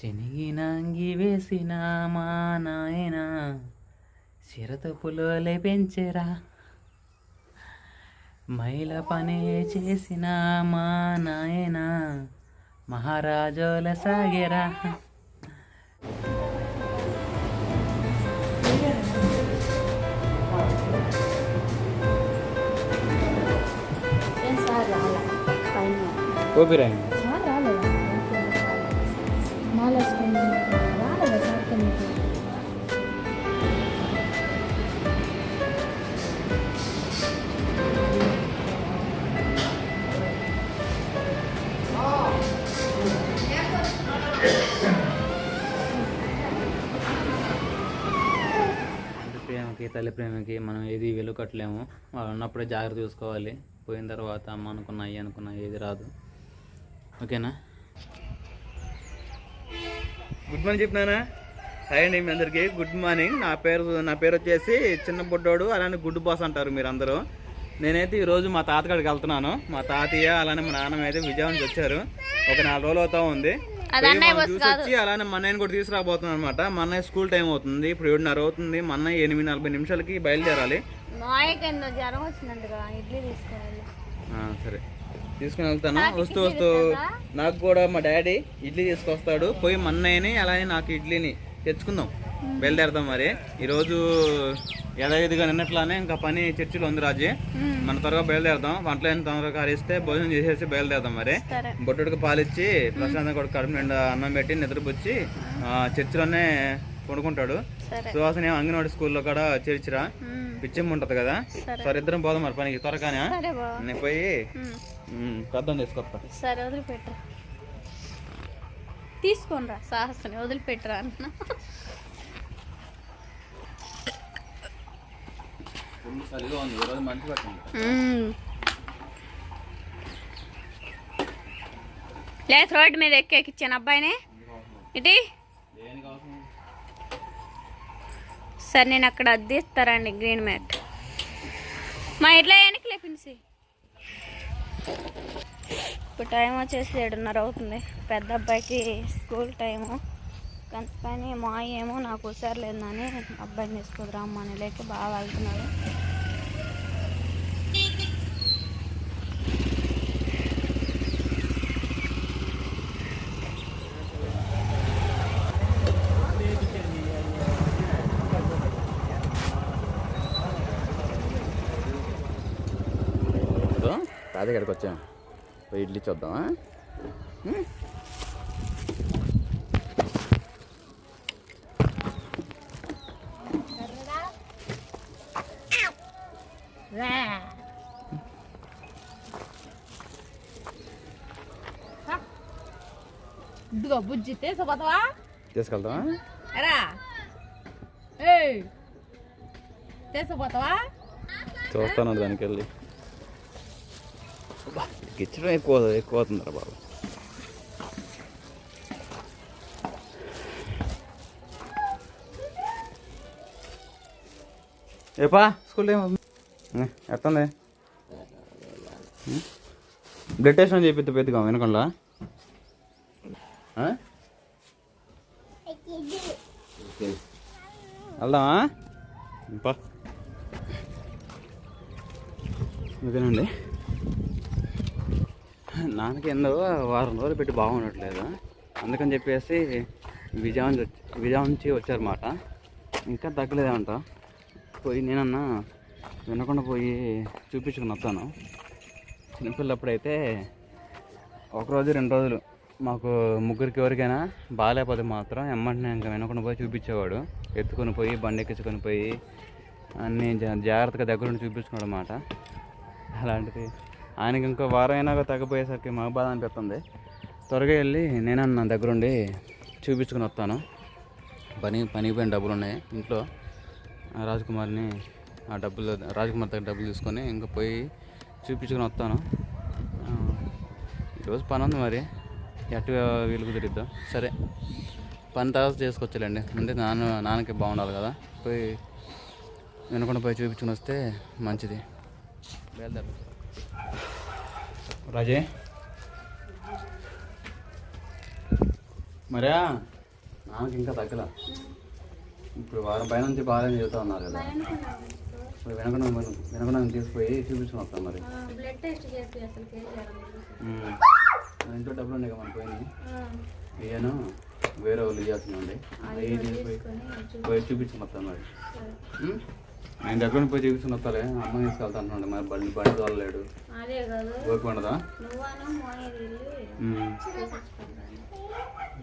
చెనిగినాంగి వేసిన మా నాయన చిరతపులోలే పెంచెరా. మైల పనే చేసిన మా నాయన మహారాజోల సాగెరా. ఏం ప్రేమకి తల్లి ప్రేమకి మనం ఏది విలువ కట్టలేము వాళ్ళు ఉన్నప్పుడే జాగ్రత్త చూసుకోవాలి. పోయిన తర్వాత అమ్మ అనుకున్నా అయ్యి అనుకున్నా ఏది రాదు. ఓకేనా? గుడ్ మార్నింగ్ చెప్పినానా హాయ్ అండి మీ అందరికీ. Good morning. నా పేరు నా పేరు వచ్చేసి చిన్న బుడ్డోడు అలానే గుడ్డు బాస్ అంటారు మీరు అందరూ నేనైతే ఈరోజు మా తాతగాడికి వెళ్తున్నాను. మా తాతయ్య అలానే మా నాన్నమ్మ అయితే విజయవాడ వచ్చారు. ఒక నాలుగు రోజులు అవుతా ఉంది. వచ్చి అలానే మా అన్నయ్యని కూడా తీసుకురాబోతున్నాను అనమాట మా అన్నయ్య స్కూల్ టైం అవుతుంది ఇప్పుడు ఏడున్నర అవుతుంది. మా అన్నయ్య ఎనిమిది నలభై నిమిషాలకి బయలుదేరాలి. మాయకి ఎంతో జ్వరం వచ్చిందంటగా ఇడ్లీ తీసుకోవాలి. ఆ, సరే. తీసుకుని వెళ్తాను. వస్తూ వస్తూ నాకు కూడా మా డాడీ ఇడ్లీ తీసుకొస్తాడు. పోయి మా అన్నయ్యని అలానే నాకు ఇడ్లీని తెచ్చుకుందాం. బయలుదేరదాం మరి. ఈరోజు యథావిధిగా నిన్నట్లానే ఇంకా పని చర్చిలో ఉంది రాజీ. మన త్వరగా బయలుదేరదాం. వంటలు అయిన తొందరగా కారిస్తే భోజనం చేసేసి బయలుదేరదాం మరి. బొట్టుడికి పాలిచ్చి ప్రశాంతంగా కూడా కడుపు నిండా అన్నం పెట్టి నిద్రపుచ్చి ఆ, చర్చిలోనే పడుకుంటాడు. సుహాసిని ఏమో అంగన్వాడి స్కూల్లో కూడా చేర్చిరా. మ్మ్. పిచ్చెమ్మ ఉంటది కదా. సరే. ఇద్దరం పోదాం మరి పనికి త్వరగానే నేను పోయి కద్దం తీసుకొస్తా సరే వదిలిపెట్టరా తీసుకోనరా సాహసని వదిలిపెట్టరా అన్న ఫుల్ చలిగా ఉంది ఈరోజు మంచి పట్టింది లేదు రోడ్డు మీద ఎక్కేకిచ్చాను అబ్బాయిని. ఇటీ. దేనికి సరే నేను అక్కడ అద్దిస్తారండి గ్రీన్ మ్యాట్ మా ఇట్లా వెనక్కి లేపించి ఇప్పుడు టైం వచ్చేసి ఏడున్నర అవుతుంది. పెద్ద అబ్బాయికి స్కూల్ టైము. కానీ మా ఏమో నాకు హుషారు అబ్బాయిని అబ్బాయిని తీసుకురామ్మని లేక బాగా వెళ్తున్నాడు. తాతగాడికి వచ్చాం. ఇడ్లీ చూద్దామా? బుజ్జి తీసుకోపోతావా? తీసుకెళ్తామా ఎరా. ఏయ్. తీసుకుపోతావా? చూస్తాను దానికి వెళ్ళి గిచ్చడం ఎక్కువ ఎక్కువ అవుతుందిరా బాబు. ఏపా? స్కూల్ ఏమో ఎత్తంది. బ్లడ్ టెస్ట్ అని చెప్పి పెద్దగా వినకుండా వెళ్దామా? ఓకేనండి నాన్నకి ఎందో వారం రోజులు పెట్టి బాగుండట్లేదు. అందుకని చెప్పేసి వచ్చి- విజయవాడ నుంచి వచ్చారన్నమాట. ఇంకా తగ్గలేదంట. పోయి నేనన్నా వినకుండా పోయి చూపించుకుని వస్తాను. చిన్నపిల్లప్పుడైతే ఒక రోజు రెండు రోజులు. మాకు ముగ్గురికి ఎవరికైనా బాగాలేకపోతే మాత్రం ఎమ్మంటే ఇంకా వినకుండా పోయి చూపించేవాడు. ఎత్తుకొని పోయి బండి ఎక్కించుకొని పోయి అన్నీ జా- జాగ్రత్తగా దగ్గరుండి చూపించుకున్నాడు అన్నమాట. అలాంటిది. ఆయనకి ఇంకో వారం అయినా తగ్గిపోయేసరికి మాకు బాధ అనిపిస్తుంది. త్వరగా వెళ్ళి నేనన్న దగ్గరుండి చూపించుకుని వస్తాను. పని పనికి పోయిన డబ్బులు ఉన్నాయి. ఇంట్లో ఆ రాజకుమార్ని ఆ డబ్బులు రాజకుమార్ దగ్గర డబ్బులు తీసుకొని ఇంకా పోయి చూపించుకుని వస్తాను. ఈరోజు పని ఉంది మరి. ఎటు వీలు కుదిరిద్దాం. సరే. పని తర్వాత చేసుకొచ్చాలండి. ముందే నాన్న నాన్నకి బాగుండాలి కదా. పోయి వినకుండా పోయి చూపించుకుని వస్తే మంచిది. బయలుదేరు రాజే. మరే నాకు ఇంకా తగ్గల. ఇప్పుడు వారం పైన నుంచి బాగానే చెబుతా ఉన్నారు కదా. ఇప్పుడు వెనకన వెనకన తీసుకుపోయి చూపించుకుని వస్తాం మరి. కదా మన పోయినాయి ఇయ్యను వేరే వాళ్ళు ఇవ్వాల్సి ఉండే. అవి పోయి చూపించుకుని వస్తాం మరి? నేను దగ్గర పోయి చూపించుకుని వస్తాలే అమ్మ తీసుకెళ్తా అంటున్నాడు మరి. బండి బండి తోలలేడు. ఓపిక ఉండదా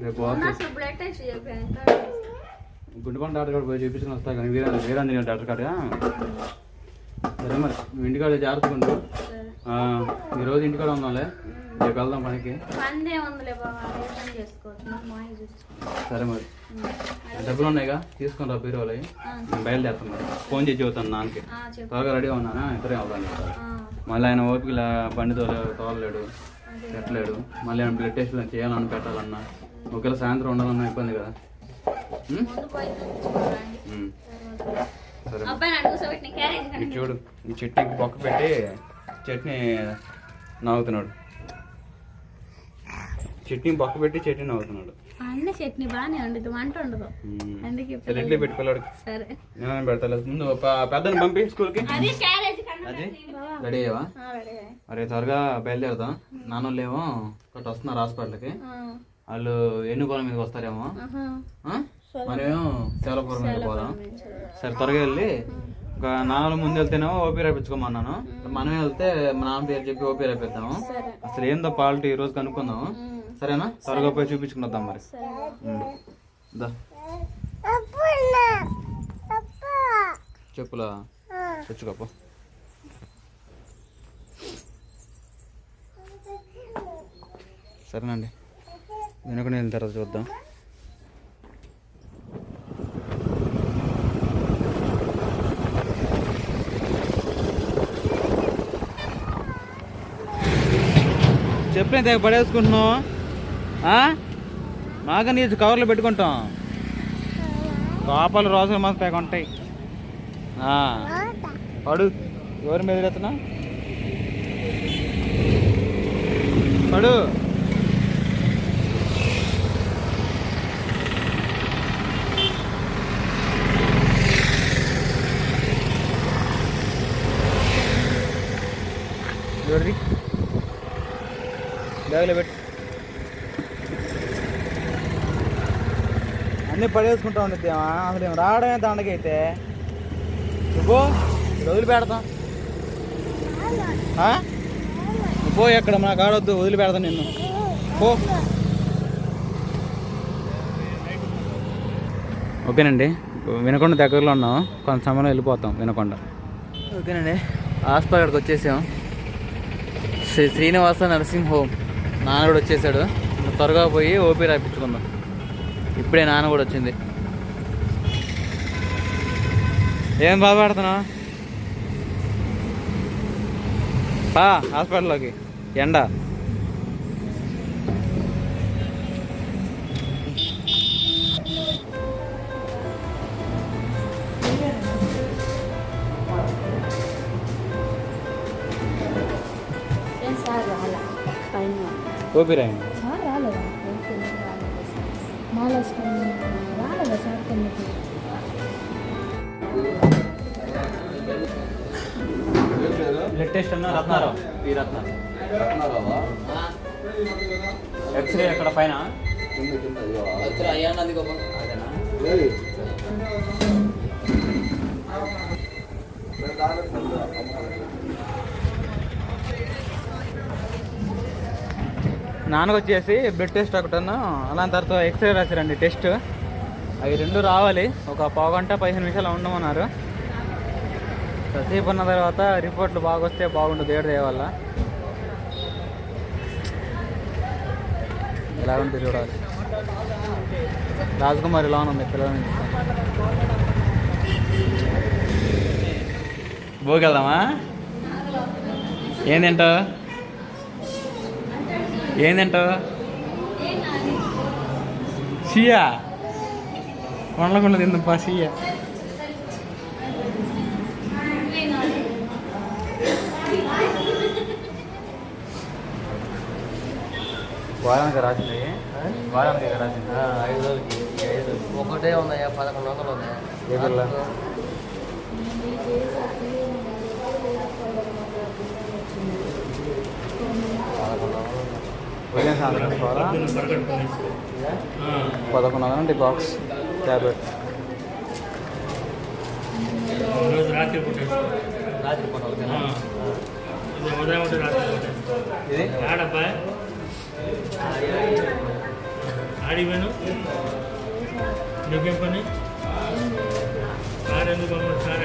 రేపు గుండెపంట డాక్టర్ కాడ పోయి చూపించుకుని వస్తా కానీ. వీరా వీరాంజనేయ డాక్టర్ కాడ సరే మరి. ఇంటికాడ జాగ్రత్తగా ఉండు. ఈరోజు ఇంటికాడ ఉన్నాలే రేపు వెళ్దాం పనికి. ఉందిలే సరే మరి. డబ్బులు ఉన్నాయిగా? తీసుకొని రా బీరో వాళ్ళవి నేను బయలుదేరుతాను మరి. ఫోన్ చేసి చెబుతాను నాన్నకి. త్వరగా రెడీ ఉన్నానా? ఇద్దరే అవుతాను ఆ, మళ్ళీ ఆయన ఓపిక బండి తోలే తోలలేడు. పెట్టలేడు. మళ్ళీ ఆయన బ్లడ్ టెస్ట్ చేయాలన్నా పెట్టాలన్నా. ఒకవేళ సాయంత్రం ఉండాలన్నా ఇబ్బంది కదా. సరే చూడు. ఈ చట్నీకి బొక్క పెట్టి చట్నీ నాగుతున్నాడు చట్నీ బొక్క పెట్టి చట్నీ నాగుతున్నాడు అన్న చట్నీ బాగానే ఉండదు వంట ఉండదు అందుకే ఇడ్లీ పెట్టి పిల్లడికి సరే. నేను ముందు పెద్దని పంపి స్కూల్కి. అది క్యారేజ్ కన్నా అది? రెడీ అయ్యావా? అరే త్వరగా బయలుదేరదాం. నాన్నోళ్ళేమో ఒకటి వస్తున్నారు హాస్పిటల్కి. వాళ్ళు ఎన్నుకోల మీదకి వస్తారేమో. ఆ? మరేమో సేలపురం మీద పోదాం. సరే త్వరగా వెళ్ళి ఒక నాన్నలు ముందు వెళ్తేనేమో ఓపీ రాయించుకోమన్నాను. మనమే వెళ్తే మా నాన్న పేరు చెప్పి ఓపీ రాయిద్దాము. అసలు ఏందో పాలిటీ ఈ రోజు కనుక్కుందాము. సరేనా? త్వరగా పోయి చూపించుకుని వద్దాం మరి. చెప్పులా? తెచ్చుకోపో. సరేనండి. వెనుకనే వెళ్ళిన తర్వాత చూద్దాం. చెప్పిన తెగ పడేసుకుంటున్నావు? ఆ? మాగా నీ కవర్లో పెట్టుకుంటాం. పాపాలు రోజులు మాకు తెగ ఉంటాయి. పడు. ఎవరి మీద ఎత్తున్నా పడు. ఎవరిది? బ్యాగ్లో పెట్టు. అన్నీ పడేసుకుంటా ఉండిద్ది అసలు ఏం రావడమే దండకైతే నువ్వు వదిలిపెడతాం. ఆ? నువ్వు పో ఎక్కడ నాకు ఆడొద్దు వదిలిపెడతాను నిన్ను. పో. ఓకేనండి. వినకొండ దగ్గరలో ఉన్నాం. కొంత సమయంలో వెళ్ళిపోతాం వినకొండ. ఓకేనండి. హాస్పిటల్కి వచ్చేసాం. Sri Srinivasa nursing home. నాన్న కూడా వచ్చేసాడు త్వరగా పోయి ఓపీ రాయించుకుందాం. ఇప్పుడే నాన్న కూడా వచ్చింది. ఏం బాధపడుతున్నావు పా హాస్పిటల్లోకి. ఎండ. ఓపీ రాయండి సార్ రాలేదా? మాల రాలేదా సార్ కిందకి బ్లడ్ టెస్ట్ అన్న రత్నారావు. ఈ రత్న. ఎక్స్రే ఎక్కడ పైన. అదేనా? నాన్నకు వచ్చేసి బ్లడ్ టెస్ట్ ఒకటను అలాంటి తర్వాత ఎక్స్రే రాశారండి టెస్ట్ అవి రెండు రావాలి. ఒక పావు గంట పదిహేను నిమిషాలు ఉండమన్నారు. కాసేపు ఉన్న తర్వాత రిపోర్ట్లు బాగా వస్తే బాగుంటుంది ఏడు దేవల్ల ఎలా ఉంటుంది చూడాలి. రాజకుమారి లోన్ ఉంది పిల్లలని భోగెళ్దామా ఏం తింటావు? ఏం తింటావు సియా వండకుండా తిందాం సియా వారానికి రాసింది? వారానికి రాసింది? ఐదు రోజులకి ఐదు ఒకటే ఉన్నాయా? పదకొండు వందలు ఉన్నాయా ఏ పిల్ల? పదకొండు వందలు ఉదయం సాయంత్రం తీసుకోవాలా పదకొండు వందలు అంటే బాక్స్ ట్యాబ్లెట్ రోజు రాత్రి. రాత్రి ఉదయం ఇది? ఆడబ్బా? ఆడిపోయాను నీకేం పని? సార్ ఎందుకు సార్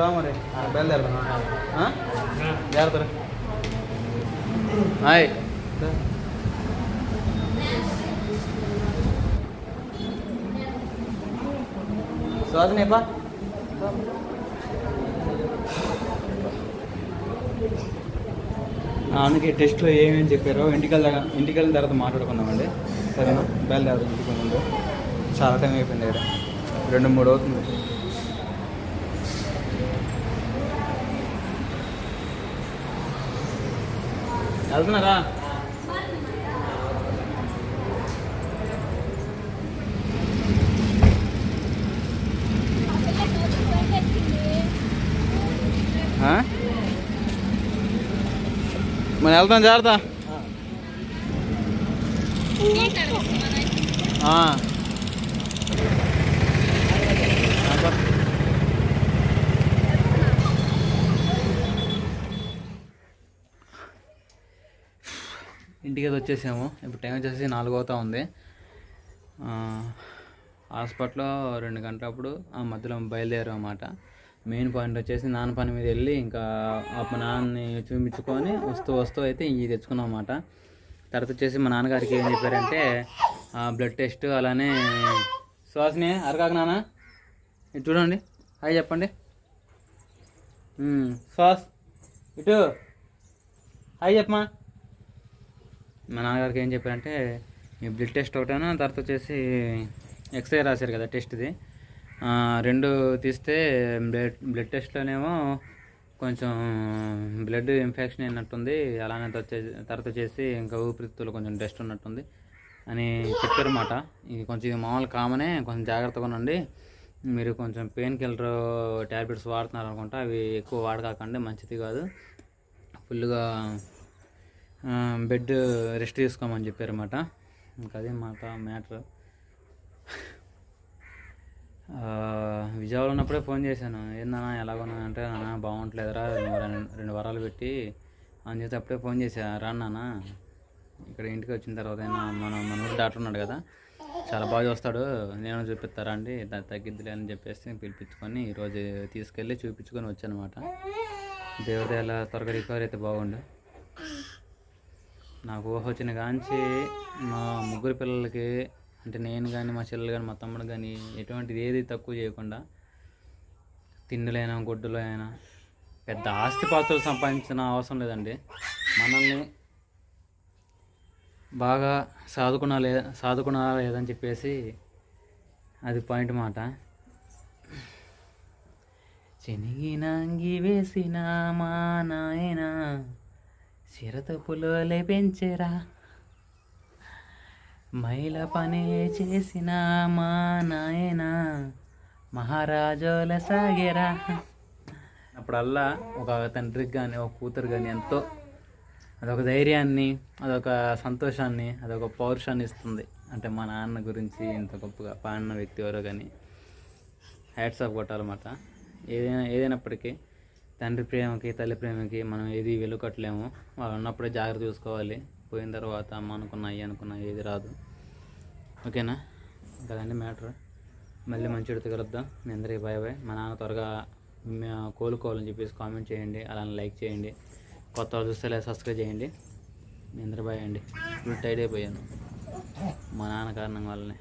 రా మరి. బయలుదేరదా. జాగ్రత్త హాయ్. శ్వాసనేపా అందుకే టెస్ట్లో ఏమేమి చెప్పారో ఇంటికి వెళ్ళా ఇంటికి వెళ్ళిన తర్వాత మాట్లాడుకుందామండి. సరేనా? బయలుదేరదాం ఇంటికి ముందు. చాలా టైం అయిపోయింది రెండు మూడు అవుతుంది. వెళ్తున్నారా? మరి వెళ్తాం జాగ్రత్త ఆ. అబ్బా. ఇంటికి వచ్చేసాము. ఇప్పుడు టైం వచ్చేసి నాలుగు అవుతా ఉంది. హాస్పిటల్లో రెండు గంటలప్పుడు ఆ మధ్యలో బయలుదేరాం అన్నమాట. మెయిన్ పాయింట్ వచ్చేసి నాన్న పని మీద వెళ్ళి ఇంకా ఆ మా నాన్నని చూపించుకొని వస్తూ వస్తూ అయితే ఇవి తెచ్చుకున్నాం అన్నమాట. తర్వాత వచ్చేసి మా నాన్నగారికి ఏం చెప్పారంటే బ్లడ్ టెస్ట్ అలానే శ్వాసని అరగాక నాన్న ఇటు చూడండి. హాయ్ చెప్పండి. ఉమ్, శ్వాస్ ఇటు. హాయ్ చెప్పమా మా నాన్నగారికి ఏం చెప్పారంటే ఈ బ్లడ్ టెస్ట్ ఒకటేనా తర్వాత వచ్చేసి ఎక్స్రే రాశారు కదా టెస్ట్ది రెండు తీస్తే బ్లడ్ బ్లడ్ టెస్ట్లోనేమో కొంచెం బ్లడ్ ఇన్ఫెక్షన్ అయినట్టుంది. అలానే వచ్చే తర్వాత వచ్చేసి ఇంకా ఊపిరితిత్తులు కొంచెం డస్ట్ ఉన్నట్టుంది అని చెప్పారన్నమాట ఇది కొంచెం ఇది మామూలు కామనే కొంచెం జాగ్రత్తగా ఉండండి. మీరు కొంచెం పెయిన్ కిల్లర్ ట్యాబ్లెట్స్ వాడుతున్నారు అనుకుంటా అవి ఎక్కువ వాడకాకండి మంచిది కాదు. ఫుల్గా బెడ్ రెస్ట్ తీసుకోమని చెప్పారన్నమాట. ఇంకా అదే మాట మ్యాటర్ విజయవాడలో ఉన్నప్పుడే ఫోన్ చేశాను. ఏందన్నా ఎలాగొన్నా అంటే నాన్న బాగుంటలేదురా. రెండు వారాలు- రెండు వారాలు పెట్టి అని చెప్పి అప్పుడే ఫోన్ చేశా. రా నాన్న ఇక్కడ ఇంటికి వచ్చిన తర్వాత అయినా మన మనూరు డాక్టర్ ఉన్నాడు కదా చాలా బాగా చూస్తాడు. నేను చూపిస్తారా అండి? త- తగ్గిద్దిలే అని చెప్పేసి పిలిపించుకొని ఈరోజు తీసుకెళ్ళి చూపించుకొని వచ్చానమాట దేవుడి ఎలా త్వరగా రికవర్ అయితే బాగుండు. నాకు ఊహ వచ్చిన కాంచి మా ముగ్గురు పిల్లలకి అంటే నేను కానీ మా చెల్లెలు కానీ మా తమ్ముడు కానీ ఎటువంటిది ఏది తక్కువ చేయకుండా తిండిలైనా గుడ్డులో అయినా పెద్ద ఆస్తిపాస్తులు సంపాదించిన అవసరం లేదండి. మనల్ని బాగా సాదుకున్నా లేదా సాదుకున్నా లేదని చెప్పేసి అది పాయింట్ మాట. చెనిగినంగి వేసిన మా నాయనా చిరత పులోలే పెంచెరా. మైల పనే చేసిన మా నాయన మహారాజోల సాగేరా. అప్పుడల్లా ఒక తండ్రికి కానీ ఒక కూతురు కానీ ఎంతో అదొక ధైర్యాన్ని అదొక సంతోషాన్ని అదొక పౌరుషాన్ని ఇస్తుంది. అంటే మా నాన్న గురించి ఇంత గొప్పగా పాడిన వ్యక్తి ఎవరో కానీ హ్యాట్స్ ఆఫ్ కొట్టాలన్నమాట. ఏదైనా ఏదైనప్పటికీ తండ్రి ప్రేమకి తల్లి ప్రేమకి మనం ఏది వెలుకట్టలేము. వాళ్ళు ఉన్నప్పుడే జాగ్రత్త చూసుకోవాలి. పోయిన తర్వాత అమ్మ అనుకున్నా అయ్యి అనుకున్నా ఏది రాదు. ఓకేనా? కదండి మ్యాటర్. మళ్ళీ మంచి ఉడితే కలుద్దాం. మీ అందరికీ బాయ్ బాయ్ మా నాన్న త్వరగా కోలుకోవాలని చెప్పేసి కామెంట్ చేయండి. అలానే లైక్ చేయండి. కొత్త వాళ్ళు చూస్తే లేదా సబ్స్క్రైబ్ చేయండి. మీ అందరూ బాయ్ అండి. ఇప్పుడు టైడ్ అయిపోయాను మా నాన్న కారణం వల్లనే.